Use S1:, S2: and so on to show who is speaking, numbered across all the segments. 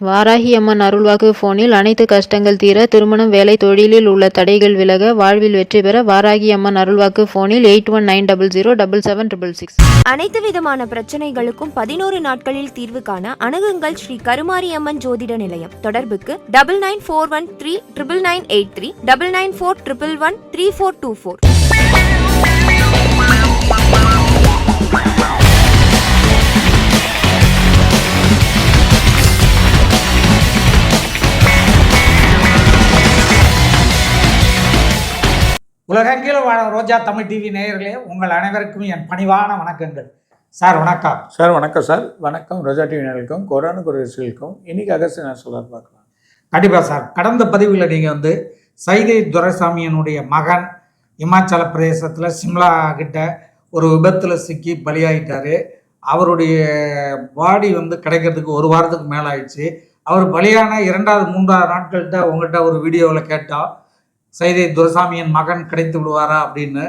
S1: வாராகி அம்மன் அருள்வாக்கு போனில் அனைத்து கஷ்டங்கள் தீர திருமணம் வேலை தொழிலில் உள்ள தடைகள் விலக வாழ்வில் வெற்றி பெற வாராகி அம்மன் அருள்வாக்கு போனில் eight one nine double zero double seven triple six
S2: அனைத்து விதமான பிரச்சனைகளுக்கும் பதினோரு நாட்களில் தீர்வு காண அணுகுங்கள் ஸ்ரீ கருமாரி அம்மன் ஜோதிட நிலையம். தொடர்புக்கு double nine four one three triple nine eight three double nine four triple one three four two four
S3: உலகெங்கிலும் வாழும் ரோஜா தமிழ் டிவி நேயர்களே உங்கள் அனைவருக்கும் என் பணிவான வணக்கங்கள். சார் வணக்கம்.
S4: சார் வணக்கம் சார். வணக்கம். ரோஜா டிவி நேயர்களுக்கும் கொரோனா குரல்களுக்கும் இன்னைக்கு அகஸ்ட் நான் சொல்ல பார்க்கலாம்.
S3: கண்டிப்பாக சார். கடந்த பதிவில் நீங்கள் வந்து சைதை துரைசாமியனுடைய மகன் இமாச்சல பிரதேசத்தில் சிம்லா கிட்ட ஒரு விபத்தில் சிக்கி பலியாயிட்டாரு. அவருடைய பாடி வந்து கிடைக்கிறதுக்கு ஒரு வாரத்துக்கு மேலே ஆயிடுச்சு அவர் பலியான இரண்டாவது மூன்றாவது நாட்கள்கிட்ட உங்கள்கிட்ட ஒரு வீடியோவில் கேட்டோம். சைதை துரசாமியின் மகன் கிடைத்து விடுவாரா அப்படின்னு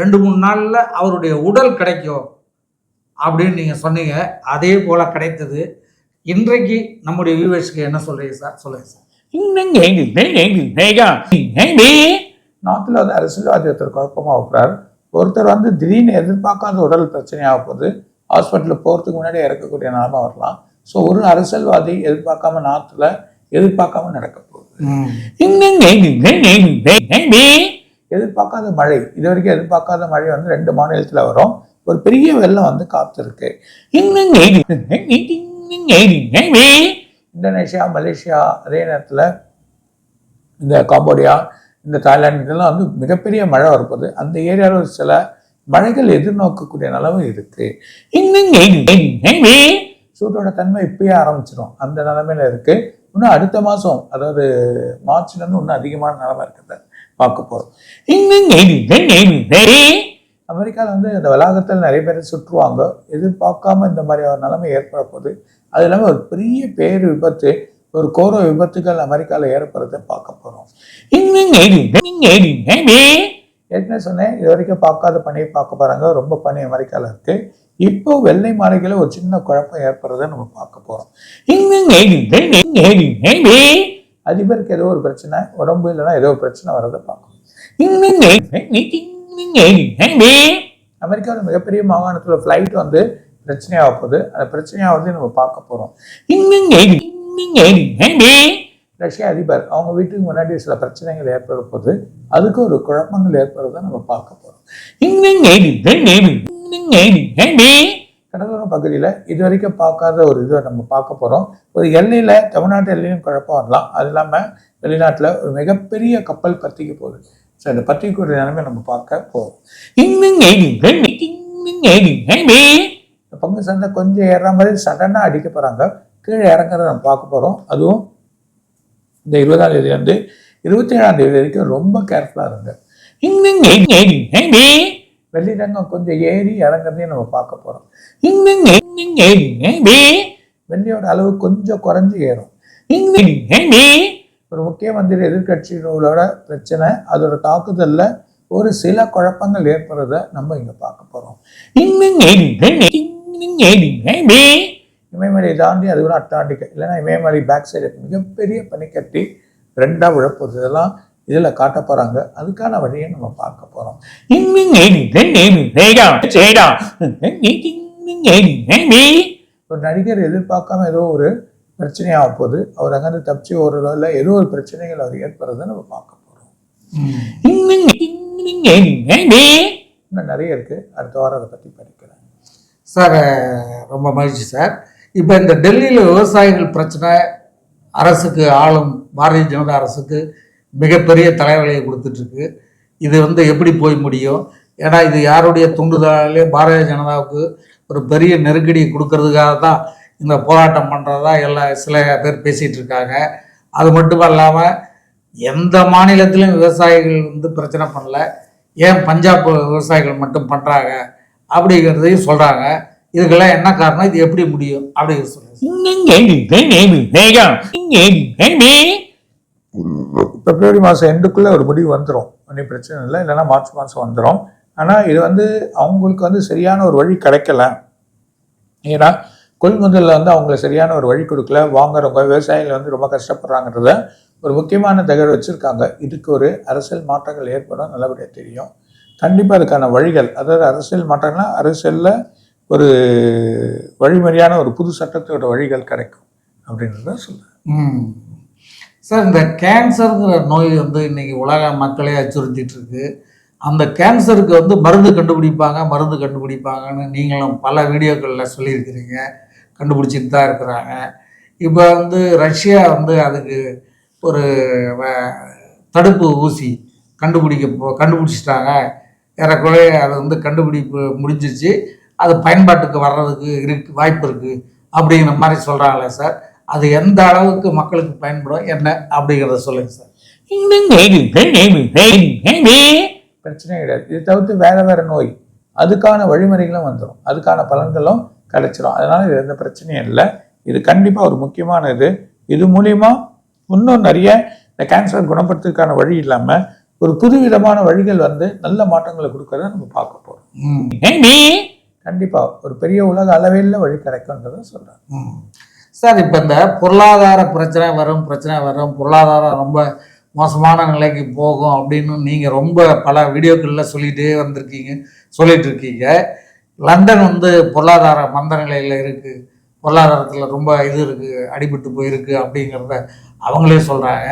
S3: ரெண்டு மூணு நாளில் அவருடைய உடல் கிடைக்கும் அப்படின்னு நீங்கள் சொன்னீங்க. அதே போல் கிடைத்தது. இன்றைக்கு நம்முடைய வியூவர்ஸ்க்கு என்ன சொல்கிறீங்க சார்? சொல்லுங்கள் சார்.
S4: நாட்டில் வந்து அரசியல்வாதி ஒருத்தர் குழப்பமாக வைக்கிறார் ஒருத்தர் வந்து திடீர்னு எதிர்பார்க்காத உடல் பிரச்சனையாக போகுது. ஹாஸ்பிட்டலில் போகிறதுக்கு முன்னாடி இறக்கக்கூடிய நிலமை வரலாம். ஸோ ஒரு அரசியல்வாதி எதிர்பார்க்காம நாட்டில் எதிர்பார்க்காம நடக்கும். எதிர்பார்க்காத மழை இது வரைக்கும் எதிர்பார்க்காத மழை வந்து ரெண்டு மாநிலத்தில் வரும் ஒரு பெரிய வெள்ளம் வந்து காத்திருக்கு இந்தோனேஷியா மலேசியா அதே நேரத்தில் இந்த காம்போடியா இந்த தாய்லாந்து இதெல்லாம் வந்து மிகப்பெரிய மழை வரப்போது அந்த ஏரியாவில் ஒரு சில மழைகள் எதிர்நோக்கக்கூடிய நிலவும் இருக்குது சூட்டோட தன்மை இப்பயே ஆரம்பிச்சிடும் அந்த நிலைமையில இருக்குது இன்னும் அடுத்த மாதம் அதாவது மார்ச்ல இருந்து இன்னும் அதிகமான நிலமை இருக்கிறத பார்க்க போகிறோம் அமெரிக்காவில் வந்து இந்த வளாகத்தில் நிறைய பேர் சுற்றுவாங்க எதிர்பார்க்காம இந்த மாதிரி ஒரு நிலைமை ஏற்பட போகுது அது இல்லாமல் ஒரு பெரிய பேர் விபத்து ஒரு கோர விபத்துகள் அமெரிக்காவில் ஏற்படுறதை பார்க்க போகிறோம் ஏற்கனவே சொன்னேன் இது வரைக்கும் பார்க்காத பணியை பார்க்க போகிறாங்க ரொம்ப பணி அமெரிக்காவில் இருக்குது இப்போ வெள்ளை மாளிகையில் ஒரு சின்ன குழப்பம் ஏற்படுறதை நம்ம பார்க்க போகிறோம் அதிபருக்கு ஏதோ ஒரு பிரச்சனை உடம்பு இல்லைன்னா ஏதோ ஒரு பிரச்சனை வர்றதை பார்க்கணும் அமெரிக்காவில் மிகப்பெரிய மாகாணத்தில் ஃப்ளைட் வந்து பிரச்சனையாக போகுது அந்த பிரச்சனையாக வந்து நம்ம பார்க்க போகிறோம் ரஷ்ய அதிபர் அவங்க வீட்டுக்கு முன்னாடி சில பிரச்சனைகள் ஏற்பட போகுது அதுக்கு ஒரு குழப்பங்கள் ஏற்படுறதை நம்ம பார்க்க போகிறோம் கடலோர பகுதியில் இது வரைக்கும் பார்க்காத ஒரு இதை நம்ம பார்க்க போகிறோம் ஒரு எல்லையில் தமிழ்நாட்டு எல்லையும் குழப்பம் வரலாம். அது இல்லாமல் வெளிநாட்டில் ஒரு மிகப்பெரிய கப்பல் பற்றிக்க போகுது. ஸோ அந்த பற்றிக்கூடிய நிலைமை நம்ம பார்க்க போகிறோம் பங்கு சந்தை கொஞ்சம் ஏறுற மாதிரி சடனாக அடிக்க போகிறாங்க கீழே இறங்குறத நம்ம பார்க்க போகிறோம் அதுவும் இந்த இருபதாம் தேதி வந்து இருபத்தி ஏழாம் தேதி வரைக்கும் ரொம்ப கேர்ஃபுல்லாக இருங்க. வெள்ளி ரங்கம் கொஞ்சம் ஏறி இறங்குறதையும் நம்ம பார்க்க போகிறோம் வெள்ளியோட அளவு கொஞ்சம் குறைஞ்சி ஏறும் ஒரு முக்கிய மந்திரி எதிர்கட்சிகளோட பிரச்சனை அதோட தாக்குதலில் ஒரு சில குழப்பங்கள் ஏற்படுறத நம்ம இங்கே பார்க்க போகிறோம் இமயமலை தாண்டி அது கூட அட்டாண்டிக்க இல்லைன்னா இமயமலை பேக் சைடு மிகப்பெரிய பனிக்கட்டி ரெண்டாக விழப்போகுது இதெல்லாம் இதில் காட்ட போகிறாங்க அதுக்கான வழியை நம்ம பார்க்க போகிறோம் ஒரு நடிகர் எதிர்பார்க்காம ஏதோ ஒரு பிரச்சனையாக போகுது அவர் அங்கேருந்து தப்பிச்சு ஓடுறதோ இல்லை ஏதோ ஒரு பிரச்சனைகள் அவர் ஏற்படுறதை நம்ம பார்க்க போகிறோம் இன்னும் நிறைய இருக்குது அடுத்த வாரம் அதை பற்றி படிக்கிறேன்
S3: சார் ரொம்ப மகிழ்ச்சி சார் இப்போ இந்த டெல்லியில் விவசாயிகள் பிரச்சனை அரசுக்கு ஆளும் பாரதிய ஜனதா அரசுக்கு மிகப்பெரிய தலைவலியை கொடுத்துட்ருக்கு இது வந்து எப்படி போய் முடியும் ஏன்னா இது யாருடைய தூண்டுதலாலே பாரதிய ஜனதாவுக்கு ஒரு பெரிய நெருக்கடி கொடுக்கறதுக்காக தான் இந்த போராட்டம் பண்ணுறதா எல்லா சில பேர் பேசிகிட்டு இருக்காங்க அது மட்டும் இல்லாமல் எந்த மாநிலத்திலும் விவசாயிகள் வந்து பிரச்சனை பண்ணல ஏன் பஞ்சாப் விவசாயிகள் மட்டும் பண்ணுறாங்க அப்படிங்கிறதையும் சொல்கிறாங்க இதுக்கெல்லாம் என்ன காரணம் இது எப்படி முடியும் அப்படிங்கிற சொல்லுங்க
S4: பிப்ரவரி மாதம் எண்டுக்குள்ளே ஒரு முடிவு வந்துடும் ஒன்றும் பிரச்சனை இல்லை. இல்லைன்னா மார்ச் மாதம் வந்துடும் ஆனால் இது வந்து அவங்களுக்கு வந்து சரியான ஒரு வழி கிடைக்கல. ஏன்னா கொள்முதலில் வந்து அவங்களுக்கு சரியான ஒரு வழி கொடுக்கல. வாங்குறவங்க விவசாயிகள் வந்து ரொம்ப கஷ்டப்படுறாங்கன்றத ஒரு முக்கியமான தகவல் வச்சுருக்காங்க. இதுக்கு ஒரு அரசியல் மாற்றங்கள் ஏற்படும் நல்லபடியாக தெரியும். கண்டிப்பாக அதுக்கான வழிகள் அதாவது அரசியல் மாற்றங்கள்னா அரசியலில் ஒரு வழிமுறையான ஒரு புது சட்டத்தோட வழிகள் கிடைக்கும். அப்படின்றத சொல்லுங்கள்
S3: ம். சார் இந்த கேன்சருங்கிற நோய் வந்து இன்னைக்கு உலக மக்களே அச்சுறுத்திட்டு இருக்கு அந்த கேன்சருக்கு வந்து மருந்து கண்டுபிடிப்பாங்க மருந்து கண்டுபிடிப்பாங்கன்னு நீங்களும் பல வீடியோக்களில் சொல்லியிருக்கிறீங்க. கண்டுபிடிச்சிட்டு தான் இருக்கிறாங்க. இப்போ வந்து ரஷ்யா வந்து அதுக்கு ஒரு வ- தடுப்பு ஊசி கண்டுபிடிக்க போ கண்டுபிடிச்சிட்டாங்க. ஏறக்குறைய அது வந்து கண்டுபிடிப்பு முடிஞ்சிச்சு அது பயன்பாட்டுக்கு வர்றதுக்கு இருக்கு வாய்ப்பு இருக்குது அப்படிங்கிற மாதிரி சொல்கிறாங்களே சார். அது எந்த அளவுக்கு மக்களுக்கு பயன்படும் என்ன அப்படிங்கிறத சொல்லுங்கள் சார்.
S4: பிரச்சனை கிடையாது. இது தவிர்த்து வேற வேற நோய் அதுக்கான வழிமுறைகளும் வந்துடும் அதுக்கான பலன்களும் கிடைச்சிரும். அதனால இது எந்த பிரச்சனையும் இல்லை. இது கண்டிப்பா ஒரு முக்கியமான இது இது மூலியமா இன்னும் நிறைய இந்த கேன்சர் குணப்படுத்துறதுக்கான வழி இல்லாம ஒரு புதுவிதமான வழிகள் வந்து நல்ல மாற்றங்களை கொடுக்கறத நம்ம பார்க்க போறோம்.
S3: ம்.
S4: கண்டிப்பா ஒரு பெரிய உலக அளவில் வழி கிடைக்கும்ன்றத சொல்றேன்.
S3: ம். சார் இப்போ இந்த பொருளாதார பிரச்சனை வரும் பிரச்சனை வரும் பொருளாதாரம் ரொம்ப மோசமான நிலைக்கு போகும் அப்படின்னு நீங்கள் ரொம்ப பல வீடியோக்களில் சொல்லிகிட்டே வந்திருக்கீங்க சொல்லிட்டு இருக்கீங்க. லண்டன் வந்து பொருளாதார மந்த நிலையில் இருக்குது பொருளாதாரத்தில் ரொம்ப இது இருக்குது அடிபட்டு போயிருக்கு அப்படிங்கிறத அவங்களே சொல்கிறாங்க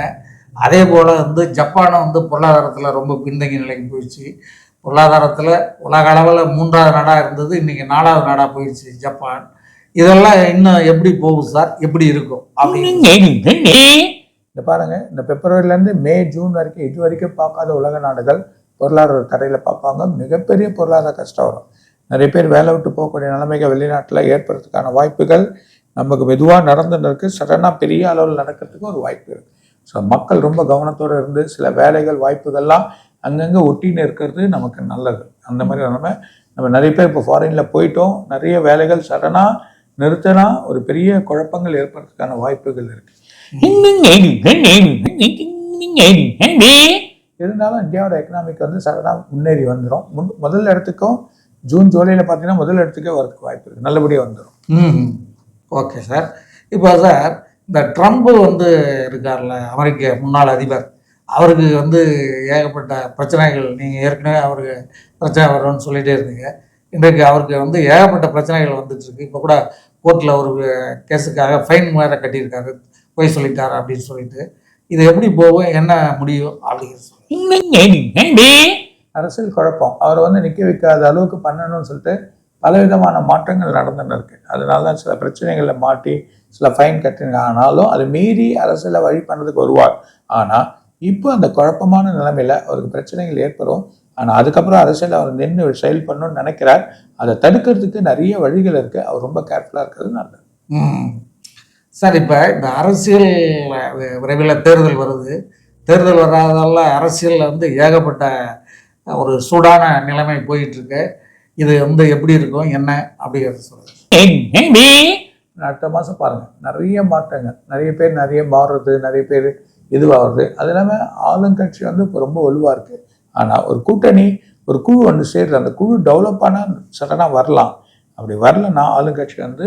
S3: அதே போல் வந்து ஜப்பானும் வந்து பொருளாதாரத்தில் ரொம்ப பின்தங்கிய நிலைக்கு போயிடுச்சு. பொருளாதாரத்தில் உலக அளவில் மூன்றாவது நாடாக இருந்தது இன்றைக்கி நாலாவது நாடாக போயிடுச்சு ஜப்பான். இதெல்லாம் இன்னும் எப்படி போகும் சார்? எப்படி இருக்கும்? அப்படின்னு.
S4: இந்த பாருங்க இந்த பிப்ரவரியிலேருந்து மே ஜூன் வரைக்கும் இது வரைக்கும் பார்க்காத உலக நாடுகள் பொருளாதார தடையில் பார்ப்பாங்க. மிகப்பெரிய பொருளாதார கஷ்டம் வரும். நிறைய பேர் வேலை விட்டு போகக்கூடிய நிலைமைகள் வெளிநாட்டில் ஏற்படுறதுக்கான வாய்ப்புகள் நமக்கு மெதுவாக நடந்துன்னு இருக்கு. சடனாக பெரிய அளவில் நடக்கிறதுக்கு ஒரு வாய்ப்பு இருக்கு. ஸோ மக்கள் ரொம்ப கவனத்தோடு இருந்து சில வேலைகள் வாய்ப்புகள்லாம் அங்கங்கே ஒட்டின்னு இருக்கிறது நமக்கு நல்லது. அந்த மாதிரி நம்ம நம்ம நிறைய பேர் இப்போ ஃபாரினில் போயிட்டோம். நிறைய வேலைகள் சடனாக நிறுத்தினா ஒரு பெரிய குழப்பங்கள் ஏற்படுறதுக்கான வாய்ப்புகள் இருக்கு. இருந்தாலும் இந்தியாவோட எக்கனாமிக் வந்து சடனாக முன்னேறி வந்துடும் முன் முதல் இடத்துக்கும் ஜூன் ஜூலையில் பார்த்தீங்கன்னா முதல் இடத்துக்கே வரதுக்கு வாய்ப்பு இருக்குது நல்லபடியாக வந்துடும்
S3: ம் ஓகே சார். இப்போ சார் இந்த ட்ரம்ப் வந்து இருக்கார்ல அமெரிக்க முன்னாள் அதிபர் அவருக்கு வந்து ஏகப்பட்ட பிரச்சனைகள் நீங்கள் ஏற்கனவே அவருக்கு பிரச்சனை வரும்னு சொல்லிகிட்டே இருந்தீங்க. இன்றைக்கு அவருக்கு வந்து ஏகப்பட்ட பிரச்சனைகள் வந்துட்டு இருக்கு. இப்போ கூட கோர்ட்டில் ஒரு கேஸுக்காக ஃபைன் வேறு கட்டியிருக்காரு. போய் சொல்லிட்டாரு அப்படின்னு சொல்லிட்டு. இது எப்படி போகும்? என்ன முடியும்? அப்படிங்கிறது
S4: அரசியல் குழப்பம். அவரை வந்து நிற்க வைக்காத அளவுக்கு பண்ணணும்னு சொல்லிட்டு பலவிதமான மாற்றங்கள் நடந்துன்னு இருக்கு. அதனால தான் சில பிரச்சனைகளில் மாட்டி சில ஃபைன் கட்டினாங்க ஆனாலும் அது மீறி அரசியலை வழி பண்ணுறதுக்கு வருவார் ஆனால் இப்போ அந்த குழப்பமான நிலைமையில் அவருக்கு பிரச்சனைகள் ஏற்படும். ஆனால் அதுக்கப்புறம் அரசியல் அவர் நின்று செயல் பண்ணணும்னு நினைக்கிறார். அதை தடுக்கிறதுக்கு நிறைய வழிகள் இருக்கு. அவர் ரொம்ப கேர்ஃபுல்லாக இருக்கிறது நல்லது.
S3: சார் இப்போ இந்த அரசியல் விரைவில் தேர்தல் வருது. தேர்தல் வராதால அரசியலில் வந்து ஏகப்பட்ட ஒரு சூடான நிலைமை போயிட்டு இருக்கு இது வந்து எப்படி இருக்கும்? என்ன? அப்படிங்கிறத சொல்லுங்கள்
S4: அடுத்த மாதம் பாருங்கள் நிறைய மாற்றங்கள். நிறைய பேர் நிறைய மாறுறது நிறைய பேர் இதுவாகிறது அது இல்லாமல் ஆளுங்கட்சி வந்து இப்போ ரொம்ப வலுவாக இருக்குது ஆனால் ஒரு கூட்டணி ஒரு குழு வந்து சேர்றது அந்த குழு டெவலப் ஆனால் சடனாக வரலாம். அப்படி வரலன்னா ஆளுங்கட்சி வந்து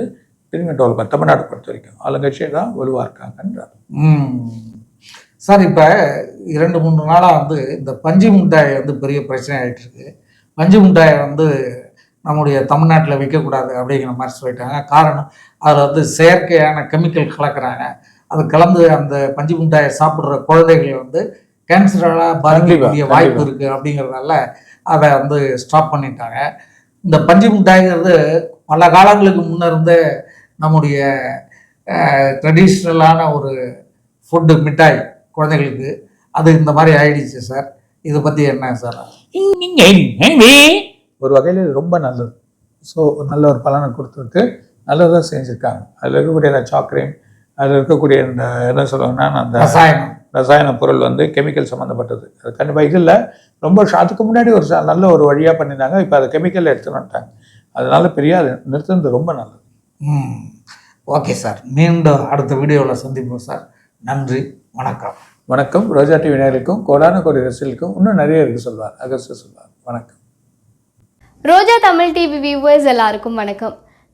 S4: திரும்பி டெவலப் தமிழ்நாடு பொறுத்த வரைக்கும் ஆளுங்கட்சியே தான் வலுவாக இருக்காங்கன்றார்.
S3: சார் இப்போ இரண்டு மூன்று நாளாக வந்து இந்த பஞ்சு மிட்டாய் வந்து பெரிய பிரச்சனை ஆகிட்டு இருக்கு. பஞ்சு முட்டாயை வந்து நம்முடைய தமிழ்நாட்டில் விற்கக்கூடாது அப்படிங்கிற மாதிரி சொல்லிட்டாங்க. காரணம் அதில் வந்து செயற்கையான கெமிக்கல் கலக்கிறாங்க. அது கலந்து அந்த பஞ்சு முட்டாயை சாப்பிட்ற குழந்தைகள் வந்து கேன்சரால் பாதிக்கக்கூடிய. வாய்ப்பு இருக்குது அப்படிங்கிறதால அதை வந்து ஸ்டாப் பண்ணிட்டாங்க. இந்த பஞ்சு மிட்டாய்ங்கிறது பல காலங்களுக்கு முன்ன இருந்தே நம்முடைய ட்ரெடிஷ்னலான ஒரு ஃபுட்டு மிட்டாய் குழந்தைகளுக்கு அது இந்த மாதிரி ஆயிடுச்சு சார். இதை பற்றி என்ன சார்?
S4: ஒரு வகையில் ரொம்ப நல்லது. ஸோ நல்ல ஒரு பலனை கொடுத்துருக்கு. நல்லதாக செஞ்சுருக்காங்க. அதில் இருக்கக்கூடிய அந்த சாக்ரீம் அதில் இருக்கக்கூடிய இந்த என்ன சொல்லுவாங்கன்னா அந்த
S3: ரசாயனம்.
S4: ரசாயன பொருள் வந்து கெமிக்கல் சம்மந்தப்பட்டது அது கண்டிப்பாக இது இல்லை ரொம்ப அதுக்கு முன்னாடி ஒரு நல்ல ஒரு வழியாக பண்ணியிருந்தாங்க இப்போ அதை கெமிக்கல் எடுத்துன்னு வந்துட்டாங்க. அதனால பெரிய அது நிறுத்துறது ரொம்ப நல்லது.
S3: ம். Okay sir. மீண்டும் அடுத்த வீடியோவில் சந்திப்போம் சார். நன்றி. வணக்கம்.
S4: வணக்கம். ரோஜா டிவி நேயர்களுக்கும் கோடான கோடி ரசிகளுக்கும் இன்னும் நிறைய இருக்கு சொல்வார். அகஸ்ட் சொல்வார். வணக்கம்.
S5: ரோஜா தமிழ் டிவி வியூவர்ஸ் எல்லாருக்கும் வணக்கம்.